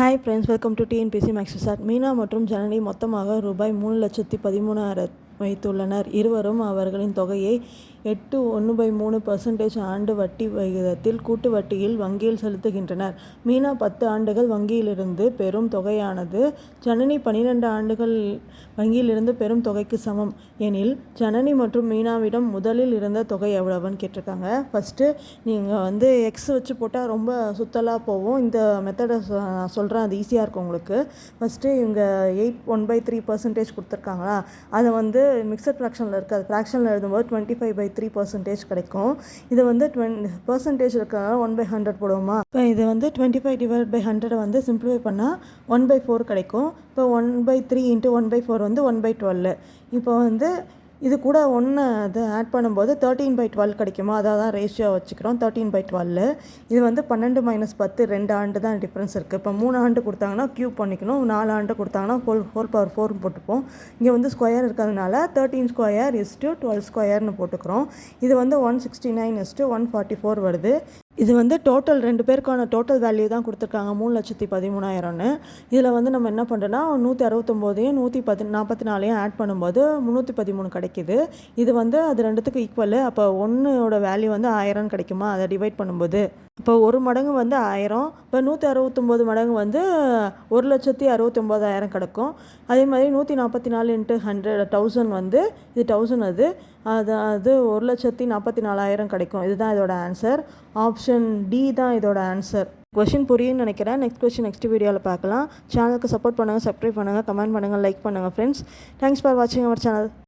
Hi friends welcome to TNPSC மேக்ஸிசாட் Meena மற்றும் ஜனனி மொத்தமாக ரூபாய் மூணு லட்சத்தி பதிமூணாயிரம் வைத்துள்ளனர். இருவரும் அவர்களின் தொகையை எட்டு ஒன்று பை மூணு பர்சன்டேஜ் ஆண்டு வட்டி விகிதத்தில் கூட்டு வட்டியில் வங்கியில் செலுத்துகின்றனர். மீனா பத்து ஆண்டுகள் வங்கியிலிருந்து பெறும் தொகையானது ஜனனி பன்னிரெண்டு ஆண்டுகள் வங்கியிலிருந்து பெறும் தொகைக்கு சமம். எனில் ஜனனி மற்றும் மீனாவிடம் முதலில் இருந்த தொகை எவ்வளவுன்னு கேட்டிருக்காங்க. ஃபஸ்ட்டு நீங்கள் வந்து எக்ஸ் வச்சு போட்டால் ரொம்ப சுத்தலாக போகும். இந்த மெத்தடை நான் சொல்கிறேன் அது ஈஸியாக இருக்கும் உங்களுக்கு. ஃபஸ்ட்டு இவங்க eight one by three percentage கொடுத்துருக்காங்களா? அதை வந்து மிக்சட் ஃப்ராக்ஷனில் இருக்குது அது ஃப்ராக்ஷனில் எழுதும்போது twenty five by three percentage கிடைக்கும். இது வந்து டுவென் பர்சன்டேஜ் இருக்கிறனால ஒன் பை ஹண்ட்ரட் போடுவோமா? இப்போ இது வந்து twenty five divide by hundred வந்து சிம்பிளிஃபை பண்ணால் ஒன் பை ஃபோர் கிடைக்கும். இப்போ one by three into one by four வந்து ஒன் பை டுவெல் இப்போ வந்து இது கூட ஒன்று அது ஆட் பண்ணும்போது தேர்ட்டீன் பை டுவெல் கிடைக்குமா? அதை தான் ரேஷியோ வச்சுக்கிறோம். தேர்ட்டீன் பை டுவெல் இது வந்து பன்னெண்டு மைனஸ் பத்து ரெண்டு ஆண்டு தான் டிஃப்ரென்ஸ் இருக்குது இப்போ மூணு ஆண்டு கொடுத்தாங்கன்னா க்யூப் பண்ணிக்கணும். நாலு ஆண்டு கொடுத்தாங்கன்னா ஃபோர் ஹோல் பவர் ஃபோர்னு போட்டுப்போம். இங்கே வந்து ஸ்கொயர் இருக்கிறதுனால thirteen square is to twelve ஸ்கொயர்னு போட்டுக்கிறோம். இது வந்து one sixty nine is to one forty four வருது. இது வந்து டோட்டல் ரெண்டு பேருக்கான டோட்டல் வேல்யூ தான் கொடுத்துருக்காங்க. மூணு லட்சத்தி பதிமூணாயிரம்னு. இதில் வந்து நம்ம என்ன பண்ணுறோன்னா நூற்றி அறுபத்தொம்போதையும் நூற்றி பதி நாற்பத்தி நாலையும் ஆட் பண்ணும்போது முந்நூற்றி பதிமூணு கிடைக்கிது. இது வந்து அது ரெண்டுத்துக்கும் ஈக்குவலு அப்போ ஒன்றோட வேல்யூ வந்து ஆயிரம்னு கிடைக்குமா? அதை டிவைட் பண்ணும்போது. இப்போ ஒரு மடங்கு வந்து ஆயிரம் இப்போ நூற்றி அறுபத்தொம்போது மடங்கு வந்து ஒரு லட்சத்தி அறுபத்தொம்போதாயிரம் கிடக்கும். அதே மாதிரி நூற்றி நாற்பத்தி நாலு இன்ட்டு ஹண்ட்ரட் தௌசண்ட் வந்து இது தௌசண்ட் அது. அது அது ஒரு லட்சத்தி நாற்பத்தி நாலாயிரம் கிடைக்கும். இதுதான் இதோட ஆன்சர் ஆப்ஷன் டி தான் இதோட ஆன்சர் கொஷின் புரியும்னு நினைக்கிறேன். நெக்ஸ்ட் கொஷின் நெக்ஸ்ட் வீடியோவில் பார்க்கலாம். சேனலுக்கு சப்போர்ட் பண்ணுங்கள் சப்ஸ்கிரைப் பண்ணுங்கள் கமெண்ட் பண்ணுங்கள் லைக் பண்ணுங்கள் ஃப்ரெண்ட்ஸ் தேங்க்ஸ் ஃபார் வாட்சிங் அவர் சேனல்